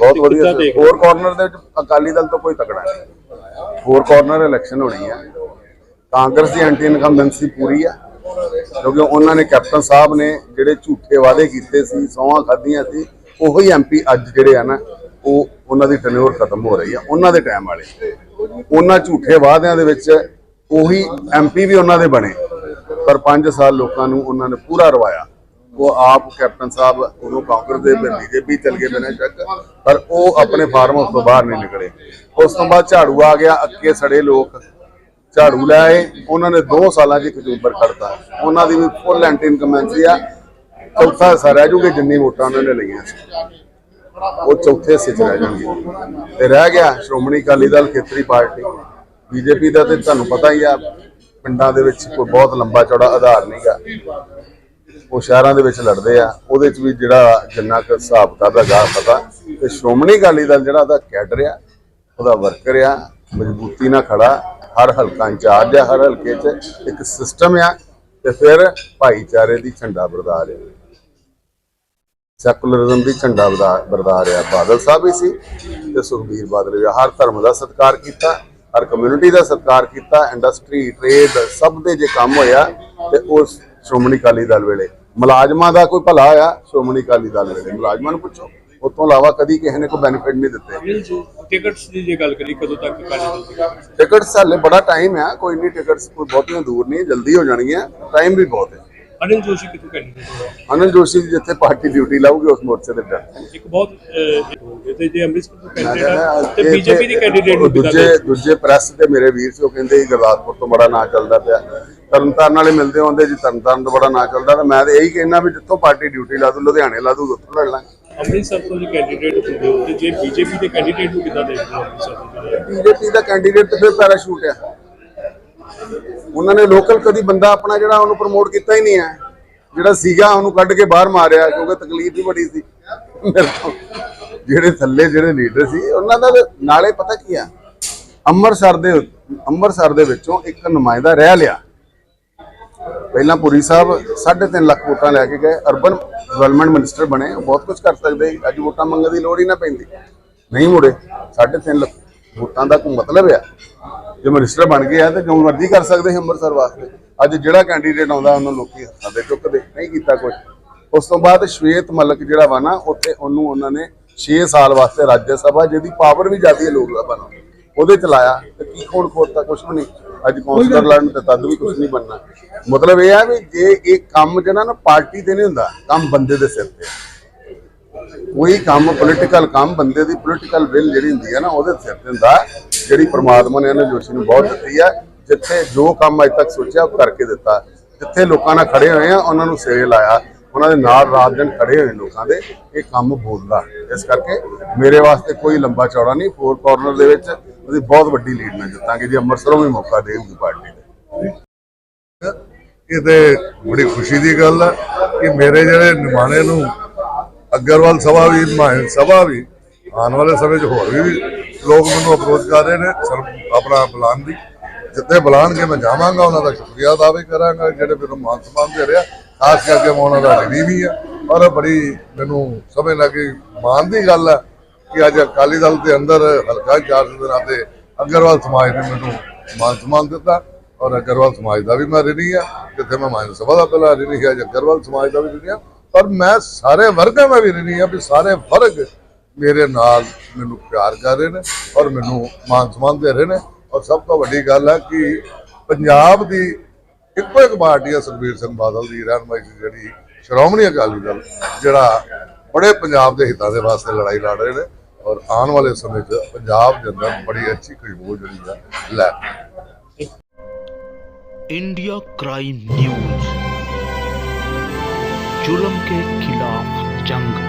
ਬਹੁਤ ਵਧੀਆ ਸੀ। Four corner ਦੇ ਵਿੱਚ ਅਕਾਲੀ ਦਲ ਤੋਂ ਕੋਈ ਤਕੜਾ ਨਹੀਂ। ਫੋਰ ਕਾਰਨਰ ਇਲੈਕਸ਼ਨ ਹੋਣੀ ਹੈ ਕਾਂਗਰਸ ਦੀ ਐਂਟੀ ਇਨਕੰਬੈਂਸੀ ਪੂਰੀ ਆ ਕਿਉਂਕਿ ਉਹਨਾਂ ਨੇ ਕੈਪਟਨ ਸਾਹਿਬ ਨੇ ਜਿਹੜੇ ਝੂਠੇ ਵਾਅਦੇ ਕੀਤੇ ਸੀ ਸੌਹਾਂ ਖਾਧੀਆਂ ਸੀ ਉਹੀ ਐਮਪੀ ਅੱਜ ਜਿਹੜੇ ਆ ਨਾ ਉਹ ਉਹਨਾਂ ਦੀ ਟੈਨਿਓਰ ਖਤਮ ਹੋ ਰਹੀ ਆ ਉਹਨਾਂ ਦੇ ਟਾਈਮ ਵਾਲੇ। ਉਹਨਾਂ ਝੂਠੇ ਵਾਅਦਿਆਂ ਦੇ ਵਿੱਚ ਉਹੀ ਐਮਪੀ ਵੀ ਉਹਨਾਂ ਦੇ ਬਣੇ। ਪਰ 5 ਸਾਲ ਲੋਕਾਂ ਨੂੰ ਉਹਨਾਂ ਨੇ ਪੂਰਾ ਰਵਾਇਆ। ਉਹ ਆਪ ਕੈਪਟਨ ਸਾਹਿਬ ਉਦੋਂ ਕਾਂਗਰਸ ਦੇ ਬੀਜੇਪੀ ਚਲ ਗਏ ਬਿਨਾਂ ਸ਼ੱਕ ਪਰ ਉਹ ਆਪਣੇ ਫਾਰਮ ਹਾਊਸ ਤੋਂ ਬਾਹਰ ਨਹੀਂ ਨਿਕਲੇ। ਉਸ ਤੋਂ ਬਾਅਦ ਝਾੜੂ ਆ ਗਿਆ ਅੱਕੇ ਸੜੇ ਲੋਕ। ਝਾੜੂ ਲੈ ਆਏ ਉਹਨਾਂ ਨੇ 2 ਸਾਲਾਂ 'ਚ ਅਕਤੂਬਰ ਕੱਢਤਾ। ਉਹਨਾਂ ਦੀ ਵੀ ਫੁੱਲ ਐਂਟੀ ਇਨਕਮੈਂਸੀ ਆ। ਚੌਥਾ ਹਿੱਸਾ ਰਹਿ ਜੂਗੇ ਜਿੰਨੀ ਵੋਟਾਂ ਉਹਨਾਂ ਨੇ ਲਈਆਂ ਸੀ। ਉਹ ਚੌਥੇ ਹਿੱਸੇ 'ਚ ਰਹਿ ਜਾਣਗੇ। ਤੇ ਰਹਿ ਗਿਆ ਸ਼੍ਰੋਮਣੀ ਅਕਾਲੀ ਦਲ ਖੇਤਰੀ ਪਾਰਟੀ। ਬੀਜੇਪੀ ਦਾ ਤੇ ਤੁਹਾਨੂੰ ਪਤਾ ਹੀ ਆ ਪਿੰਡਾਂ ਦੇ ਵਿੱਚ ਕੋਈ ਬਹੁਤ ਲੰਬਾ ਚੌੜਾ ਆਧਾਰ ਨਹੀਂਗਾ ਉਹ ਸ਼ਹਿਰਾਂ ਦੇ ਵਿੱਚ ਲੜਦੇ ਆ, ਉਹਦੇ 'ਚ ਵੀ ਜਿਹੜਾ ਜਿੰਨਾ ਕੁ ਹਿਸਾਬ ਕਿਤਾਬ ਦਾ ਗਾ ਪਤਾ, ਤੇ ਸ਼੍ਰੋਮਣੀ ਅਕਾਲੀ ਦਲ ਜਿਹੜਾ ਉਹਦਾ ਕੈਡਰ ਆ, ਉਹਦਾ ਵਰਕਰ ਆ, ਮਜ਼ਬੂਤੀ ਨਾਲ ਖੜਾ, ਹਰ ਹਲਕਾ ਇੰਚਾਰਜ ਆ ਹਰ ਹਲਕੇ 'ਚ, ਇੱਕ ਸਿਸਟਮ ਆ, ਤੇ ਫਿਰ ਭਾਈਚਾਰੇ ਦੀ ਝੰਡਾ ਬਰਦਾਰ ਆ। ਸੈਕੂਲਰਿਜ਼ਮ ਦੀ ਝੰਡਾ ਬਰਦਾ- ਬਰਦਾਰ ਆ। ਬਾਦਲ ਸਾਹਿਬ ਵੀ ਸੀ, ਤੇ ਸੁਖਬੀਰ ਬਾਦਲ ਵੀ ਹਰ ਧਰਮ ਦਾ ਸਤਿਕਾਰ ਕੀਤਾ, ਹਰ ਕਮਿਊਨਿਟੀ ਦਾ ਸਤਿਕਾਰ ਕੀਤਾ ਇੰਡਸਟਰੀ ਟ੍ਰੇਡ ਸਭ ਦੇ ਜੇ ਕੰਮ ਹੋਇਆ, ਤੇ ਉਸ ਸ਼੍ਰੋਮਣੀ ਅਕਾਲੀ ਦਲ ਵੇਲੇ ਮੁਲਾਜ਼ਮਾਂ ਦਾ ਕੋਈ ਭਲਾ ਹੋਇਆ ਸ਼੍ਰੋਮਣੀ ਅਕਾਲੀ ਦਲ ਵੇਲੇ ਮੁਲਾਜ਼ਮਾਂ ਨੂੰ ਪੁੱਛੋ ਉਸ ਤੋਂ ਇਲਾਵਾ ਕਦੀ ਕਿਸੇ ਨੇ ਕੋਈ ਬੈਨੀਫਿਟ ਨਹੀਂ ਦਿੱਤੇ। ਟਿਕਟਸ ਦੀ ਜੇ ਗੱਲ ਕਰੀ ਕਦੋਂ ਤੱਕ ਦੀ ਟਿਕਟਸ ਹਾਲੇ ਬੜਾ ਟਾਈਮ ਹੈ ਕੋਈ ਨਹੀਂ ਟਿਕਟਸ ਕੋਈ ਬਹੁਤੀਆਂ ਦੂਰ ਨਹੀਂ ਜਲਦੀ ਹੋ ਜਾਣਗੀਆਂ ਟਾਈਮ ਵੀ ਬਹੁਤ ਹੈ। ਅਨਿਲ ਜੋਸ਼ੀ ਕਿੱਥੋਂ ਕੈਂਡੀਡੇਟ ਹੋਇਆ ਅਨੰਦ ਜੋਸ਼ੀ ਜੀ ਜਿੱਥੇ ਪਾਰਟੀ ਡਿਊਟੀ ਲਾਊਗੀ ਉਸ ਮੋਰਚੇ ਤੇ ਡਰ ਇੱਕ ਬਹੁਤ ਤੇ ਜੇ ਅੰਮ੍ਰਿਤਸਰ ਤੋਂ ਕੈਂਡੀਡੇਟ ਤੇ ਬੀਜੇਪੀ ਦੀ ਕੈਂਡੀਡੇਟ ਦੂਜੇ? ਦੂਜੇ ਪ੍ਰੈਸ ਤੇ ਮੇਰੇ ਵੀਰ ਸੀ ਉਹ ਕਹਿੰਦੇ ਗੁਰਦਾਸਪੁਰ ਤੋਂ ਬੜਾ ਨਾਂ ਚੱਲਦਾ ਪਿਆ। ਤਰਨਤਾਰਨ ਵਾਲੇ ਮਿਲਦੇ ਹੁੰਦੇ ਜੀ ਤਰਨਤਾਰਨ ਤੋਂ ਬੜਾ ਨਾਂ ਚੱਲਦਾ ਤਾਂ ਮੈਂ ਤੇ ਇਹੀ ਕਹਿਣਾ ਵੀ ਜਿੱਥੋਂ ਪਾਰਟੀ ਡਿਊਟੀ ਲਾ ਦੂ ਲੁਧਿਆਣੇ ਲਾ ਦੂ ਉੱਥੋਂ ਲੜ ਲਾਂਗੇ ਅੰਮ੍ਰਿਤਸਰ ਤੋਂ ਜੇ ਕੈਂਡੀਡੇਟ ਹੁੰਦੇ ਹੋ ਤੇ ਜੇ ਬੀਜੇਪੀ ਦੇ ਕੈਂਡੀਡੇਟ ਨੂੰ ਕਿੱਦਾਂ ਦੇਖਦੇ ਹੋ ਅੰਮ੍ਰਿਤਸਰ? ਬੀਜੇਪੀ ਦਾ ਕੈਂਡੀਡੇਟ ਤੇ ਫਿਰ ਪੈਰਾਸ਼ੂਟ ਆ। ਉਹਨਾਂ ਨੇ ਲੋਕਲ ਕਦੀ ਬੰਦਾ ਆਪਣਾ ਜਿਹੜਾ ਉਹਨੂੰ ਪ੍ਰਮੋਟ ਕੀਤਾ ਹੀ ਨਹੀਂ ਹੈ। ਜਿਹੜਾ ਸੀਗਾ, ਉਹਨੂੰ ਕੱਢ ਕੇ ਬਾਹਰ ਮਾਰਿਆ, ਕਿਉਂਕਿ ਤਕਲੀਫ ਵੀ ਬੜੀ ਸੀ। ਮੇਰੇ ਜਿਹੜੇ ਥੱਲੇ ਜਿਹੜੇ ਲੀਡਰ ਸੀ, ਉਹਨਾਂ ਦਾ ਨਾਲੇ ਪਤਾ ਕੀ ਆ? ਅੰਮ੍ਰਿਤਸਰ ਦੇ ਅੰਮ੍ਰਿਤਸਰ ਦੇ ਵਿੱਚੋਂ ਇੱਕ ਨੁਮਾਇੰਦਾ ਰਹਿ ਲਿਆ। ਪਹਿਲਾਂ ਪੁਰੀ ਸਾਹਿਬ 3.5 ਲੱਖ ਵੋਟਾਂ ਲੈ ਕੇ ਗਏ। ਅਰਬਨ ਡਿਵੈਲਪਮੈਂਟ ਮਿਨਿਸਟਰ ਬਣੇ। ਬਹੁਤ ਕੁਝ ਕਰ ਸਕਦੇ ਅੱਜ ਵੋਟਾਂ ਮੰਗਣ ਦੀ ਲੋੜ ਹੀ ਨਾ ਪੈਂਦੀ। ਨਹੀਂ ਮੁੜੇ। 3.5 ਲੱਖ ਵੋਟਾਂ ਦਾ ਕੋਈ ਮਤਲਬ ਆ। ਜੇ ਮਿਨਿਸਟਰ ਬਣ ਗਏ ਆ ਤੇ ਜੋ ਮਰਜ਼ੀ ਕਰ ਸਕਦੇ ਸੀ ਅੰਮ੍ਰਿਤਸਰ ਵਾਸਤੇ। ਅੱਜ ਜਿਹੜਾ ਕੈਂਡੀਡੇਟ ਆਉਂਦਾ ਉਹਨਾਂ ਲੋਕੀ ਹੱਥਾਂ ਤੇ ਚੁੱਕਦੇ। ਨਹੀਂ ਕੀਤਾ ਕੁਝ ਉਸ ਤੋਂ ਬਾਅਦ ਸ਼ਵੇਤ ਮਲਕ ਜਿਹੜਾ ਵਾ ਨਾ ਉੱਥੇ ਉਹਨੂੰ ਉਹਨਾਂ ਨੇ 6 ਸਾਲ ਵਾਸਤੇ ਰਾਜ ਸਭਾ ਜਿਹਦੀ ਪਾਵਰ ਵੀ ਜ਼ਿਆਦੀ ਹੈ ਲੋਕ ਸਭਾ ਨਾਲੋਂ। ਉਹਦੇ ਚ ਲਾਇਆ। ਤੇ ਕੀ ਖੋਣ ਖੋਤਾ ਕੁਝ ਵੀ ਨਹੀਂ। ਅੱਜ ਕੌਂਸਲਰ ਲੜਨ ਤੇ ਤਦ ਵੀ ਕੁਝ ਨਹੀਂ ਬਣਨਾ। ਮਤਲਬ ਇਹ ਆ ਵੀ ਜੇ ਇਹ ਕੰਮ ਜਿਹੜਾ ਨਾ ਪਾਰਟੀ ਤੇ ਨਹੀਂ ਹੁੰਦਾ ਕੰਮ ਬੰਦੇ ਦੇ ਸਿਰ ਤੇ। ਕੋਈ ਕੰਮ ਪੋਲੀਟੀਕਲ ਕੰਮ ਬੰਦੇ ਦੀ ਪੋਲੀਟੀਕਲ ਵਿਲ ਜਿਹੜੀ ਹੁੰਦੀ ਹੈ ਨਾ ਉਹਦੇ ਸਿਰ ਤੇ ਹੁੰਦਾ। ਜਿਹੜੀ ਪ੍ਰਮਾਤਮਾ ਨੇ ਇਹਨੇ ਜੋਸ਼ੀ ਨੂੰ ਬਹੁਤ ਦਿੱਤੀ ਹੈ, ਜਿੱਥੇ ਜੋ ਕੰਮ ਅਜ ਤੱਕ ਸੋਚਿਆ ਉਹ ਕਰਕੇ ਦਿੱਤਾ। ਜਿੱਥੇ ਲੋਕਾਂ ਨਾਲ ਖੜੇ ਹੋਏ ਆ, ਉਹਨਾਂ ਨੂੰ ਸਿਰੇ ਲਾਇਆ ਉਹਨਾਂ ਦੇ ਨਾਲ ਰਾਤ ਦਿਨ ਖੜੇ ਹੋਏ ਲੋਕਾਂ ਦੇ, ਇਹ ਕੰਮ ਬੋਲਦਾ। ਇਸ ਕਰਕੇ ਮੇਰੇ ਵਾਸਤੇ ਕੋਈ ਲੰਬਾ ਚੌੜਾ ਨਹੀਂ ਫੋਰ ਕਾਰਨਰ ਦੇ ਵਿੱਚ ਉਹਦੀ ਬਹੁਤ ਵੱਡੀ ਲੀਡ ਨਾਲ ਜਿੱਤਾਂਗੇ ਜੇ ਅੰਮ੍ਰਿਤਸਰੋਂ ਵੀ ਮੌਕਾ ਦੇਊਗੀ ਪਾਰਟੀ ਨੇ ਇਹ ਤੇ ਬੜੀ ਖੁਸ਼ੀ ਦੀ ਗੱਲ ਹੈ ਕਿ ਮੇਰੇ ਜਿਹੜੇ ਨਿਮਾਣੇ ਨੂੰ ਅਗਰਵਾਲ ਸਭਾ ਵੀ ਮਾਹਨ ਸਭਾ ਵੀ, ਆਉਣ ਵਾਲੇ ਸਮੇਂ 'ਚ ਹੋਰ ਵੀ ਲੋਕ ਮੈਨੂੰ ਅਪਰੋਚ ਕਰ ਰਹੇ ਨੇ ਸਰ- ਆਪਣਾ ਬੁਲਾਉਣ ਦੀ। ਜਿੱਥੇ ਬੁਲਾਉਣਗੇ ਮੈਂ ਜਾਵਾਂਗਾ, ਉਹਨਾਂ ਦਾ ਸ਼ੁਕਰੀਆ ਅਦਾ ਵੀ ਕਰਾਂਗਾ, ਜਿਹੜੇ ਮੈਨੂੰ ਮਾਨ ਸਨਮਾਨ ਦੇ ਰਿਹਾ ਖਾਸ ਕਰਕੇ ਮੈਂ ਉਹਨਾਂ ਦਾ ਰਿਵੀ ਵੀ ਆ। ਔਰ ਬੜੀ ਮੈਨੂੰ ਸਮਝ ਲੱਗੀ ਮਾਣ ਦੀ ਗੱਲ ਹੈ ਕਿ ਅੱਜ ਅਕਾਲੀ ਦਲ ਦੇ ਅੰਦਰ ਹਲਕਾ ਇੰਚਾਰਜ ਦੇ ਨਾਤੇ ਅਗਰਵਾਲ ਸਮਾਜ ਨੇ ਮੈਨੂੰ ਮਾਨ ਸਨਮਾਨ ਦਿੱਤਾ ਔਰ ਅਗਰਵਾਲ ਸਮਾਜ ਦਾ ਵੀ ਮੈਂ ਰਿਣੀ ਆ। ਜਿੱਥੇ ਮੈਂ ਮਾਨ ਸਭਾ ਦਾ ਪਹਿਲਾਂ ਰਿਣੀ ਆ ਅੱਜ ਅਗਰਵਾਲ ਸਮਾਜ ਦਾ ਵੀ ਰਿਣੀ ਆ। ਪਰ ਮੈਂ ਸਾਰੇ ਵਰਗਾਂ ਦਾ ਵੀ ਰਿਣੀ ਆ ਵੀ ਸਾਰੇ ਵਰਗ ਮੇਰੇ ਨਾਲ ਮੈਨੂੰ ਪਿਆਰ ਕਰ ਰਹੇ ਨੇ ਔਰ ਮੈਨੂੰ ਮਾਨ ਸਨਮਾਨ ਦੇ ਰਹੇ ਨੇ ਔਰ ਸਭ ਤੋਂ ਵੱਡੀ ਗੱਲ ਹੈ ਕਿ ਪੰਜਾਬ ਦੀ ਇੱਕੋ ਇੱਕ ਪਾਰਟੀ ਹੈ ਸੁਖਬੀਰ ਸਿੰਘ ਬਾਦਲ ਦੀ ਰਹਿਨਮਾਈ 'ਚ ਜਿਹੜੀ ਸ਼੍ਰੋਮਣੀ ਅਕਾਲੀ ਦਲ ਜਿਹੜਾ ਬੜੇ ਪੰਜਾਬ ਦੇ ਹਿੱਤਾਂ ਦੇ ਵਾਸਤੇ ਲੜਾਈ ਲੜ ਰਹੇ ਨੇ ਔਰ ਆਉਣ ਵਾਲੇ ਸਮੇਂ 'ਚ ਪੰਜਾਬ ਦੇ ਅੰਦਰ ਬੜੀ ਅੱਛੀ ਖੁਸ਼ਬੂ ਜਿਹੜੀ ਹੈ ਲੈ इंडिया क्राइम न्यूज जुल्म के खिलाफ जंग